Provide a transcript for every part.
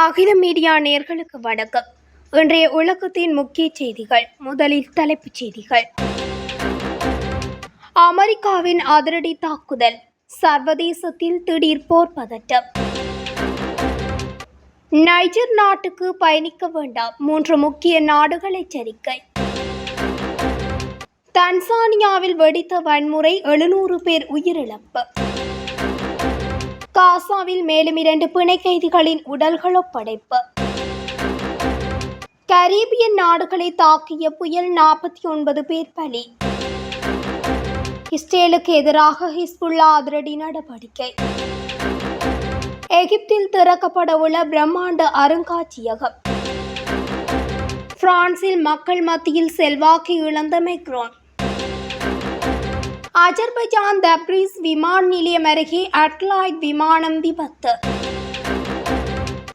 அகில மீடியா நேர்களுக்கு வணக்கம். இன்றைய உலகத்தின் முக்கிய செய்திகள் முதலில் தலைப்புச் செய்திகள். அமெரிக்காவின் அதிரடி தாக்குதல் சர்வதேசத்தில் திடீர் போர் பதட்டம். நைஜர் நாட்டுக்கு பயணிக்க வேண்டாம் மூன்று முக்கிய நாடுகள் எச்சரிக்கை தன்சானியாவில் வெடித்த வன்முறை எழுநூறு பேர் உயிரிழப்பு. காசாவில் மேலும் இரண்டு பிணை கைதிகளின் உடல்கள் ஒப்படைப்பு. கரீபியன் நாடுகளை தாக்கிய புயல் நாற்பத்தி ஒன்பது பேர் பலி. இஸ்ரேலுக்கு எதிராக ஹிஸ்புல்லா அதிரடி நடவடிக்கை. எகிப்தில் திறக்கப்பட உள்ள பிரம்மாண்ட அருங்காட்சியகம். பிரான்சில் மக்கள் மத்தியில் செல்வாக்கு இழந்த மெக்ரோன். அஜர்பைஜான் தப்ரீஸ் விமான நிலையம் அருகே அட்லாய்ட் விமானம் விபத்து.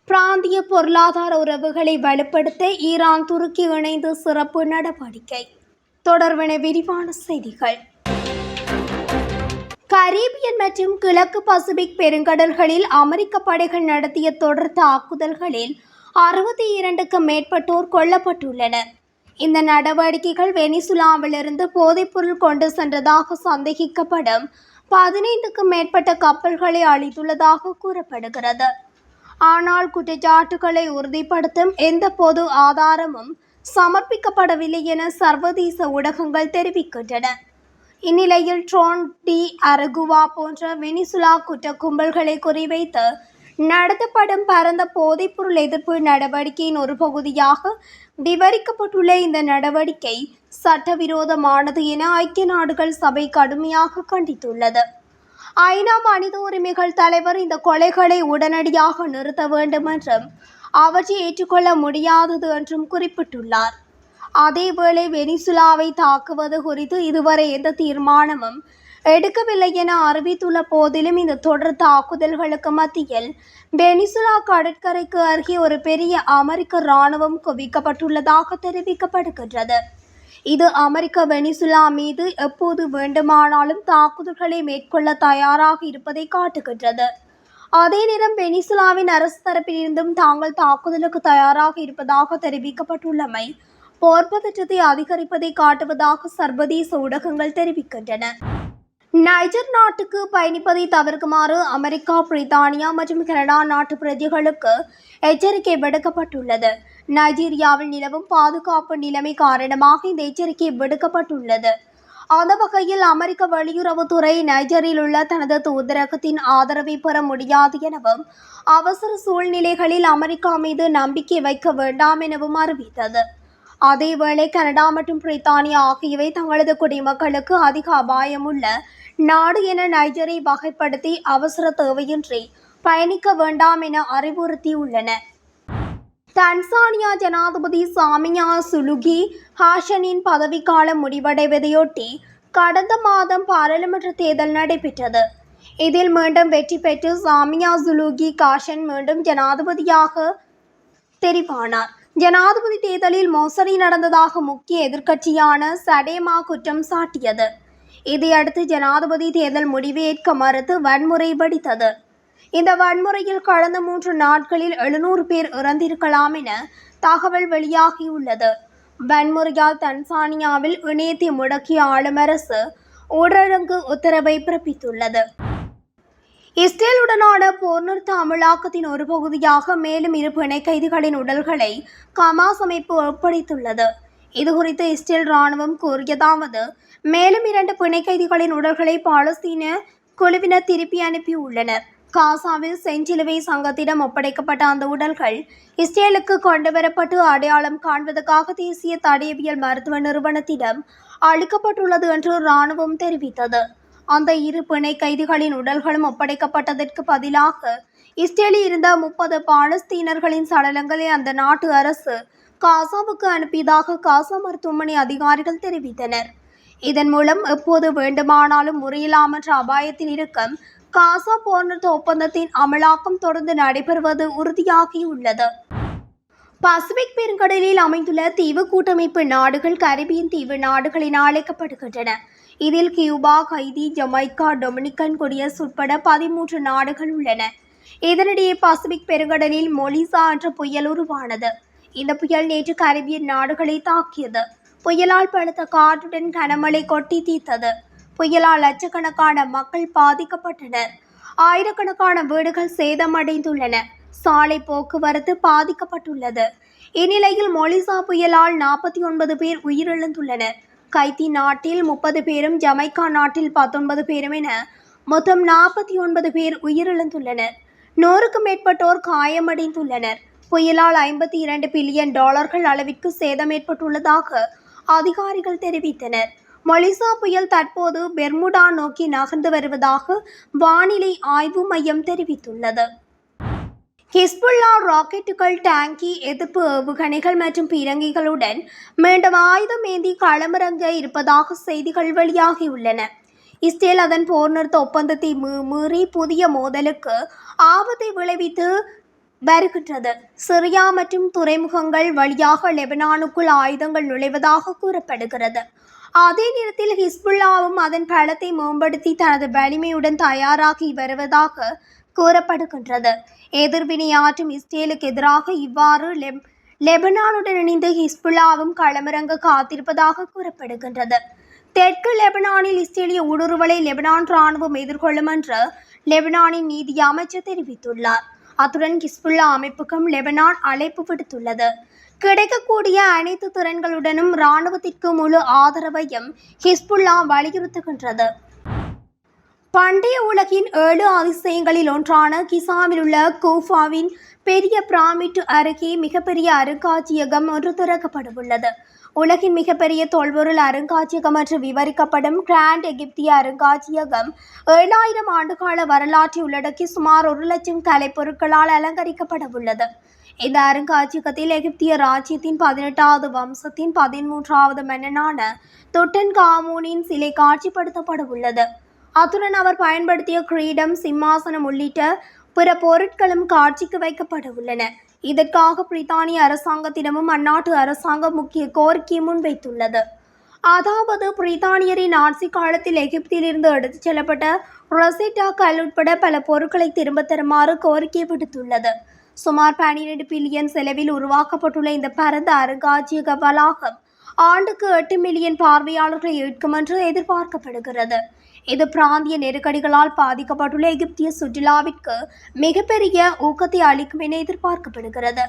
பிராந்திய பொருளாதார உறவுகளை வலுப்படுத்த ஈரான் துருக்கி இணைந்து சிறப்பு நடவடிக்கை. தொடர்பின விரிவான செய்திகள். கரீபியன் மற்றும் கிழக்கு பசிபிக் பெருங்கடல்களில் அமெரிக்க படைகள் நடத்திய தொடர் தாக்குதல்களில் அறுபத்தி இரண்டுக்கு மேற்பட்டோர் கொல்லப்பட்டுள்ளனர். இந்த நடவடிக்கைகள் வெனிசுலாவிலிருந்து போதைப்பொருள் கொண்டு சென்றதாக சந்தேகிக்கப்படும் பதினைந்துக்கும் மேற்பட்ட கப்பல்களை அழித்துள்ளதாக கூறப்படுகிறது. ஆனால் குற்றச்சாட்டுகளை உறுதிப்படுத்தும் எந்த பொது ஆதாரமும் சமர்ப்பிக்கப்படவில்லை என சர்வதேச ஊடகங்கள் தெரிவிக்கின்றன. இந்நிலையில் ட்ரோன் டி அரகுவா போன்ற வெனிசுலா குற்ற கும்பல்களை குறிவைத்து நடத்தப்படும் பரந்த போதைப்பொருள் எதிர்ப்பு நடவடிக்கையின் ஒரு பகுதியாக விவரிக்கப்பட்டுள்ள இந்த நடவடிக்கை சட்டவிரோதமானது என ஐக்கிய நாடுகள் சபை கடுமையாக கண்டித்துள்ளது. ஐநா மனித உரிமைகள் தலைவர் இந்த கொலைகளை உடனடியாக நிறுத்த வேண்டும் என்றும் அவற்றை ஏற்றுக்கொள்ள முடியாதது என்றும் குறிப்பிட்டுள்ளார். அதேவேளை வெனிசுலாவை தாக்குவது குறித்து இதுவரை எந்த தீர்மானமும் எடுக்கவில்லை என அறிவித்துள்ள போதிலும் இந்த தொடர் தாக்குதல்களுக்கு மத்தியில் வெனிசுலா கடற்கரைக்கு அருகே ஒரு பெரிய அமெரிக்க இராணுவம் குவிக்கப்பட்டுள்ளதாக தெரிவிக்கப்படுகின்றது. இது அமெரிக்க வெனிசுலா மீது எப்போது வேண்டுமானாலும் தாக்குதல்களை மேற்கொள்ள தயாராக இருப்பதை காட்டுகின்றது. அதே நேரம் வெனிசுலாவின் அரசு தரப்பிலிருந்தும் தாங்கள் தாக்குதலுக்கு தயாராக இருப்பதாக தெரிவிக்கப்பட்டுள்ளமை போர் பதற்றத்தை அதிகரிப்பதை காட்டுவதாக சர்வதேச ஊடகங்கள் தெரிவிக்கின்றன. நைஜர் நாட்டுக்கு பயணிப்பதை தவிர்க்குமாறு அமெரிக்கா பிரித்தானியா மற்றும் கனடா நாட்டு பிரஜைகளுக்கு எச்சரிக்கை விடுக்கப்பட்டுள்ளது. நைஜீரியாவில் நிலவும் பாதுகாப்பு நிலைமை காரணமாக இந்த எச்சரிக்கை விடுக்கப்பட்டுள்ளது. அந்த வகையில் அமெரிக்க வெளியுறவுத்துறை நைஜரில் உள்ள தனது தூதரகத்தின் ஆதரவை பெற முடியாது எனவும் அவசர சூழ்நிலைகளில் அமெரிக்கா மீது நம்பிக்கை வைக்க வேண்டாம் எனவும் அறிவித்தது. அதேவேளை கனடா மற்றும் பிரித்தானியா ஆகியவை தங்களது குடிமக்களுக்கு அதிக அபாயமுள்ள நாடு என நைஜரை வகைப்படுத்தி அவசர தேவையின்றி பயணிக்க வேண்டாம் என அறிவுறுத்தியுள்ளன. தன்சானியா ஜனாதிபதி சாமியா சுலுகி ஹாஷனின் பதவிக்காலம் முடிவடைவதையொட்டி கடந்த மாதம் பாராளுமன்ற தேர்தல் நடைபெற்றது. இதில் மீண்டும் வெற்றி பெற்று சாமியா சுலுகி காஷன் மீண்டும் ஜனாதிபதியாக தெரிவானார். ஜனாதிபதி தேர்தலில் மோசடி நடந்ததாக முக்கிய எதிர்க்கட்சியான சடேமா குற்றம் சாட்டியது. இதையடுத்து ஜனாதிபதி தேர்தல் முடிவேற்க மறுத்து வன்முறை வெடித்தது. இந்த வன்முறையில் கடந்த மூன்று நாட்களில் எழுநூறு பேர் இறந்திருக்கலாம் என தகவல் வெளியாகியுள்ளது. வன்முறையால் தன்சானியாவில் இணையத்தை முடக்கிய ஆளும் அரசு ஊரடங்கு உத்தரவை பிறப்பித்துள்ளது. இஸ்ரேலுடனான போர் நிறுத்த அமலாக்கத்தின் ஒரு பகுதியாக மேலும் இரு பிணை கைதிகளின் உடல்களை கமாஸ் அமைப்பு ஒப்படைத்துள்ளது. இதுகுறித்து இஸ்ரேல் ராணுவம் கூறியதாவது மேலும் இரண்டு பிணை கைதிகளின் உடல்களை பாலஸ்தீன குழுவினர் திருப்பி அனுப்பியுள்ளனர். காசாவில் செஞ்சிலுவை சங்கத்திடம் ஒப்படைக்கப்பட்ட அந்த உடல்கள் இஸ்ரேலுக்கு கொண்டுவரப்பட்டு அடையாளம் காண்பதற்காக தேசிய தடயவியல் மருத்துவ நிறுவனத்திடம் அளிக்கப்பட்டுள்ளது என்று ராணுவம் தெரிவித்தது. அந்த இரு பிணை கைதிகளின் உடல்களும் ஒப்படைக்கப்பட்டதற்கு பதிலாக இஸ்ரேலில் இருந்த முப்பது பாலஸ்தீனர்களின் சடலங்களை அந்த நாட்டு அரசு காசாவுக்கு அனுப்பியதாக காசா மருத்துவமனை அதிகாரிகள் தெரிவித்தனர். இதன் மூலம் எப்போது வேண்டுமானாலும் முறையில்லாமற்ற அபாயத்தில் இருக்கும் காசா போர் ஒப்பந்தத்தின் அமலாக்கம் தொடர்ந்து நடைபெறுவது உறுதியாகியுள்ளது. பசிபிக் பெருங்கடலில் அமைந்துள்ள தீவு கூட்டமைப்பு நாடுகள் கரிபியன் தீவு நாடுகளின் அழைக்கப்படுகின்றன. இதில் கியூபா ஹைதி ஜமைக்கா டொமினிக்கன் குடியரசு உட்பட பதிமூன்று நாடுகள் உள்ளன. இதனிடையே பசிபிக் பெருங்கடலில் மொலிசா என்ற புயல் உருவானது. இந்த புயல் நேற்று கரிபியன் நாடுகளை தாக்கியது. புயலால் பழுத்த காற்றுடன் கனமழை கொட்டி தீர்த்தது. புயலால் லட்சக்கணக்கான மக்கள் பாதிக்கப்பட்டனர். ஆயிரக்கணக்கான வீடுகள் சேதமடைந்துள்ளன. சாலை போக்குவரத்து பாதிக்கப்பட்டுள்ளது. இந்நிலையில் மொலிசா புயலால் நாற்பத்தி ஒன்பது பேர் உயிரிழந்துள்ளனர். கைத்தி நாட்டில் முப்பது பேரும் ஜமைக்கா நாட்டில் பத்தொன்பது பேரும் என மொத்தம் நாற்பத்தி ஒன்பது பேர் உயிரிழந்துள்ளனர். நூறுக்கும் மேற்பட்டோர் காயமடைந்துள்ளனர். புயலால் ஐம்பத்தி இரண்டு பில்லியன் டாலர்கள் அளவிற்கு சேதம் ஏற்பட்டுள்ளதாக அதிகாரிகள் தெரிவித்தனர். மொலிசா புயல் தற்போது பெர்முடா நோக்கி நகர்ந்து வருவதாக வானிலை ஆய்வு மையம் தெரிவித்துள்ளது. ஹிஸ்புல்லா ராக்கெட்டுகள் டேங்கி எதிர்ப்பு ஏவுகணைகள் மற்றும் பீரங்கிகளுடன் மீண்டும் ஆயுதம் ஏந்தி களமிறங்க இருப்பதாக செய்திகள் வெளியாகியுள்ளன. இஸ்ரேல் அதன் போர் நிறுத்த ஒப்பந்தத்தை மீறி புதிய மோதலுக்கு ஆபத்தை விளைவித்து வருகின்றது. சிரியா மற்றும் துறைமுகங்கள் வழியாக லெபனானுக்குள் ஆயுதங்கள் நுழைவதாக கூறப்படுகிறது. அதே நேரத்தில் ஹிஸ்புல்லாவும் அதன் பலத்தை மேம்படுத்தி தனது வலிமையுடன் தயாராகி வருவதாக கூறப்படுகின்றது எதிர்வினையாற்றும் இஸ்ரேலுக்கு எதிராக இவ்வாறு லெப் லெபனானுடன் இணைந்து ஹிஸ்புல்லாவும் களமிறங்க காத்திருப்பதாக கூறப்படுகின்றது. தெற்கு லெபனானில் இஸ்ரேலிய ஊடுருவலை லெபனான் ராணுவம் எதிர்கொள்ளும் என்று லெபனானின் நீதி அமைச்சர் தெரிவித்துள்ளார். அத்துடன் ஹிஸ்புல்லா அமைப்புக்கும் லெபனான் அழைப்பு விடுத்துள்ளது. கிடைக்கக்கூடிய அனைத்து திறன்களுடனும் இராணுவத்திற்கு முழு ஆதரவையும் ஹிஸ்புல்லா வலியுறுத்துகின்றது. பண்டைய உலகின் ஏழு அதிசயங்களில் ஒன்றான கிசாவில் உள்ள கூஃபாவின் பெரிய பிராமிட் அருகே மிகப்பெரிய அருங்காட்சியகம் ஒன்று திறக்கப்படவுள்ளது. உலகின் மிகப்பெரிய தொல்பொருள் அருங்காட்சியகம் என்று விவரிக்கப்படும் கிராண்ட் எகிப்திய அருங்காட்சியகம் ஏழாயிரம் ஆண்டுகால வரலாற்றை உள்ளடக்கி சுமார் ஒரு லட்சம் கலைப்பொருட்களால் அலங்கரிக்கப்படவுள்ளது. இந்த அருங்காட்சியகத்தில் எகிப்திய ராஜ்யத்தின் பதினெட்டாவது வம்சத்தின் பதிமூன்றாவது மன்னனான தொட்டன் காமூனின் சிலை காட்சிப்படுத்தப்படவுள்ளது. அத்துடன் அவர் பயன்படுத்திய கிரீடம் சிம்மாசனம் உள்ளிட்ட பிற பொருட்களும் காட்சிக்கு வைக்கப்பட உள்ளன. இதற்காக பிரித்தானிய அரசாங்கத்திடமும் அந்நாட்டு அரசாங்கம் முக்கிய கோரிக்கையை முன்வைத்துள்ளது. அதாவது பிரித்தானியரின் ஆட்சி காலத்தில் எகிப்திலிருந்து எடுத்துச் செல்லப்பட்ட ரொசெட்டா கல் உட்பட பல பொருட்களை திரும்பத் தருமாறு கோரிக்கை விடுத்துள்ளது. சுமார் பனிரெண்டு பில்லியன் செலவில் உருவாக்கப்பட்டுள்ள இந்த பரந்த அருங்காட்சியக வளாகம் ஆண்டுக்கு எட்டு மில்லியன் பார்வையாளர்களை ஈர்க்கும் என்று எதிர்பார்க்கப்படுகிறது. இது பிராந்திய நெருக்கடிகளால் பாதிக்கப்பட்டுள்ள எகிப்திய சுற்றுலாவிற்கு மிகப்பெரிய ஊக்கத்தை அளிக்கும் என எதிர்பார்க்கப்படுகிறது.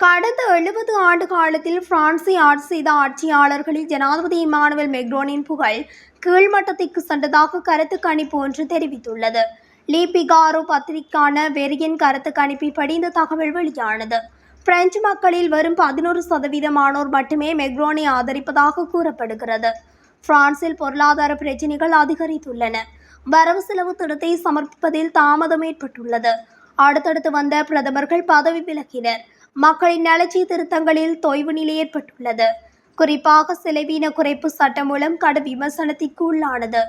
கடந்த எழுபது ஆண்டு காலத்தில் பிரான்சை ஆட்சி செய்த ஆட்சியாளர்களில் ஜனாதிபதி இமானுவேல் மெக்ரோனின் புகழ் கீழ்மட்டத்திற்கு சென்றதாக கருத்து கணிப்பு ஒன்று தெரிவித்துள்ளது. லீபிகாரோ பிகாரோ வெறியின் கருத்து கணிப்பின்படி இந்த தகவல் வெளியானது. பிரெஞ்சு மக்களில் வரும் பதினோரு சதவீதமானோர் மட்டுமே மெக்ரோனை ஆதரிப்பதாக கூறப்படுகிறது. பிரான்சில் பொருளாதார பிரச்சினைகள் அதிகரித்துள்ளன. வரவு செலவு திட்டத்தை சமர்ப்பிப்பதில் தாமதம் ஏற்பட்டுள்ளது. அடுத்தடுத்து வந்த பிரதமர்கள் பதவி விலகினர். மக்களின் நலச்சி திருத்தங்களில் தொய்வு நிலை ஏற்பட்டுள்ளது. குறிப்பாக செலவீன குறைப்பு சட்டம் மூலம் கடும் விமர்சனத்திற்கு உள்ளானது.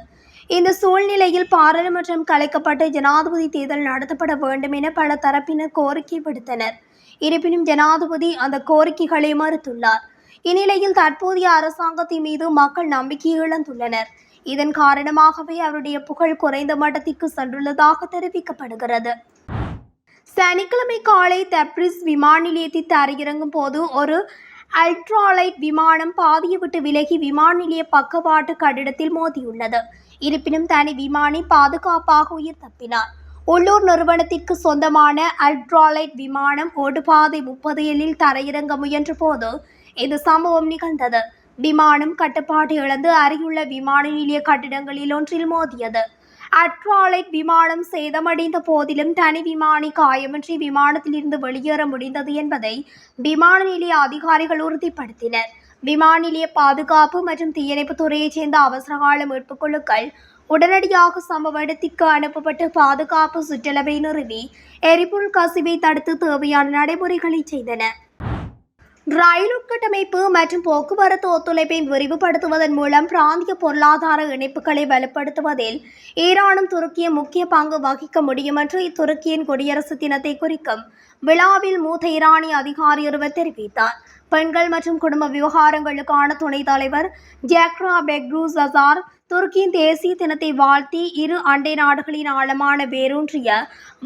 இந்த சூழ்நிலையில் பாராளுமன்றம் கலைக்கப்பட்டு ஜனாதிபதி தேர்தல் நடத்தப்பட வேண்டும் என பல தரப்பினர் கோரிக்கை விடுத்தனர். இருப்பினும் ஜனாதிபதி அந்த கோரிக்கைகளை மறுத்துள்ளார். இந்நிலையில் தற்போதைய அரசாங்கத்தின் மீது மக்கள் நம்பிக்கை இழந்துள்ளனர். இதன் காரணமாகவே அவருடைய புகழ் குறைந்த மட்டத்திற்கு சென்றுள்ளதாக தெரிவிக்கப்படுகிறது. சனிக்கிழமை காலை தப்ரிஸ் விமான நிலையத்தில் தரையிறங்கும் போது ஒரு அல்ட்ராலைட் விமானம் பாதியை விட்டு விலகி விமான நிலைய பக்கவாட்டு கட்டிடத்தில் மோதியுள்ளது. இருப்பினும் தனி விமானி பாதுகாப்பாக உயிர் தப்பினார். உள்ளூர் நிறுவனத்திற்கு சொந்தமான அல்ட்ராலைட் விமானம் ஓடுபாதை முப்பது எண்ணில் தரையிறங்க முயன்ற போது இது சம்பவம் நிகழ்ந்தது. விமானம் கட்டுப்பாட்டை இழந்து அருகிலுள்ள விமான நிலைய கட்டிடங்களில் ஒன்றில் மோதியது. அட்ராலைட் விமானம் சேதமடைந்த போதிலும் தனி விமானி காயமின்றி விமானத்திலிருந்து வெளியேற முடிந்தது என்பதை விமான நிலைய அதிகாரிகள் உறுதிப்படுத்தினர். விமான நிலைய பாதுகாப்பு மற்றும் தீயணைப்பு துறையைச் சேர்ந்த அவசரகால மீட்புக் குழுக்கள் உடனடியாக சம்பவ இடத்திற்கு அனுப்பப்பட்டு பாதுகாப்பு சுற்றளவை நிறுவி எரிபொருள் கசிவை தடுத்து தேவையான நடைமுறைகளை செய்தன. ரயில் உட்கட்டமைப்பு மற்றும் போக்குவரத்து ஒத்துழைப்பை விரிவுபடுத்துவதன் மூலம் பிராந்திய பொருளாதார இணைப்புகளை வலுப்படுத்துவதில் ஈரானும் துருக்கியும் முக்கிய பங்கு வகிக்க முடியும் என்று இத்துருக்கியின் குடியரசு தினத்தை குறிக்கும் விழாவில் மூத்த ஈரானிய அதிகாரி ஒருவர் தெரிவித்தார். பெண்கள் மற்றும் குடும்ப விவகாரங்களுக்கான துணைத் தலைவர் ஜாக்ரா பெக்ரூ சசார் துருக்கியின் தேசிய தினத்தை வாழ்த்தி இரு அண்டை நாடுகளின் ஆழமான வேரூன்றிய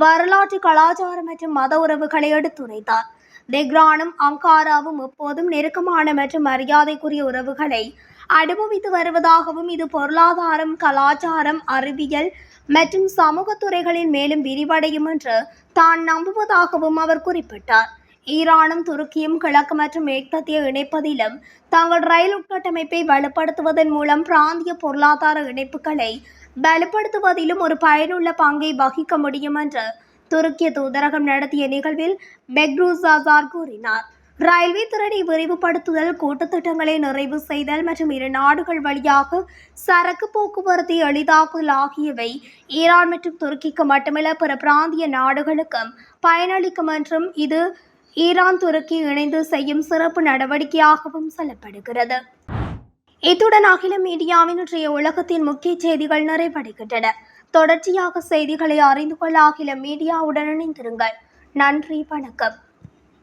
வரலாற்று கலாச்சாரம் மற்றும் மத உறவுகளை எடுத்துரைத்தார். தெஹ்ரானும் அங்காராவும் எப்போதும் நெருக்கமான மற்றும் மரியாதைக்குரிய உறவுகளை அனுபவித்து வருவதாகவும் இது பொருளாதாரம் கலாச்சாரம் அறிவியல் மற்றும் சமூக துறைகளில் மேலும் விரிவடையும் என்று தான் நம்புவதாகவும் அவர் குறிப்பிட்டார். ஈரானும் துருக்கியும் கிழக்கு மற்றும் மேற்கத்திய இணைப்பதிலும் தங்கள் ரயில் உட்கட்டமைப்பை வலுப்படுத்துவதன் மூலம் பிராந்திய பொருளாதார இணைப்புகளை வலுப்படுத்துவதிலும் ஒரு பயனுள்ள பங்கை வகிக்க முடியும் என்று துருக்கிய தூதரகம் நடத்திய நிகழ்வில் பெக்ரூசாசார் கூறினார். ரயில்வே திறனை விரைவுபடுத்துதல் கூட்டுத்திட்டங்களை நிறைவு செய்தல் மற்றும் இரு நாடுகள் வழியாக சரக்கு போக்குவரத்தை எளிதாக்குதல் ஆகியவை ஈரான் மற்றும் துருக்கிக்கு மட்டுமல்ல பிற பிராந்திய நாடுகளுக்கும் பயனளிக்கும் என்றும் இது ஈரான் துருக்கி இணைந்து செய்யும் சிறப்பு நடவடிக்கையாகவும் சொல்லப்படுகிறது. இத்துடன் அகில மீடியாவின் இன்றைய உலகத்தின் முக்கிய செய்திகள் நிறைவடைகின்றன. தொடர்ச்சியாக செய்திகளை அறிந்து கொள்ள அகில மீடியாவுடன் இணைந்திருங்கள். நன்றி வணக்கம்.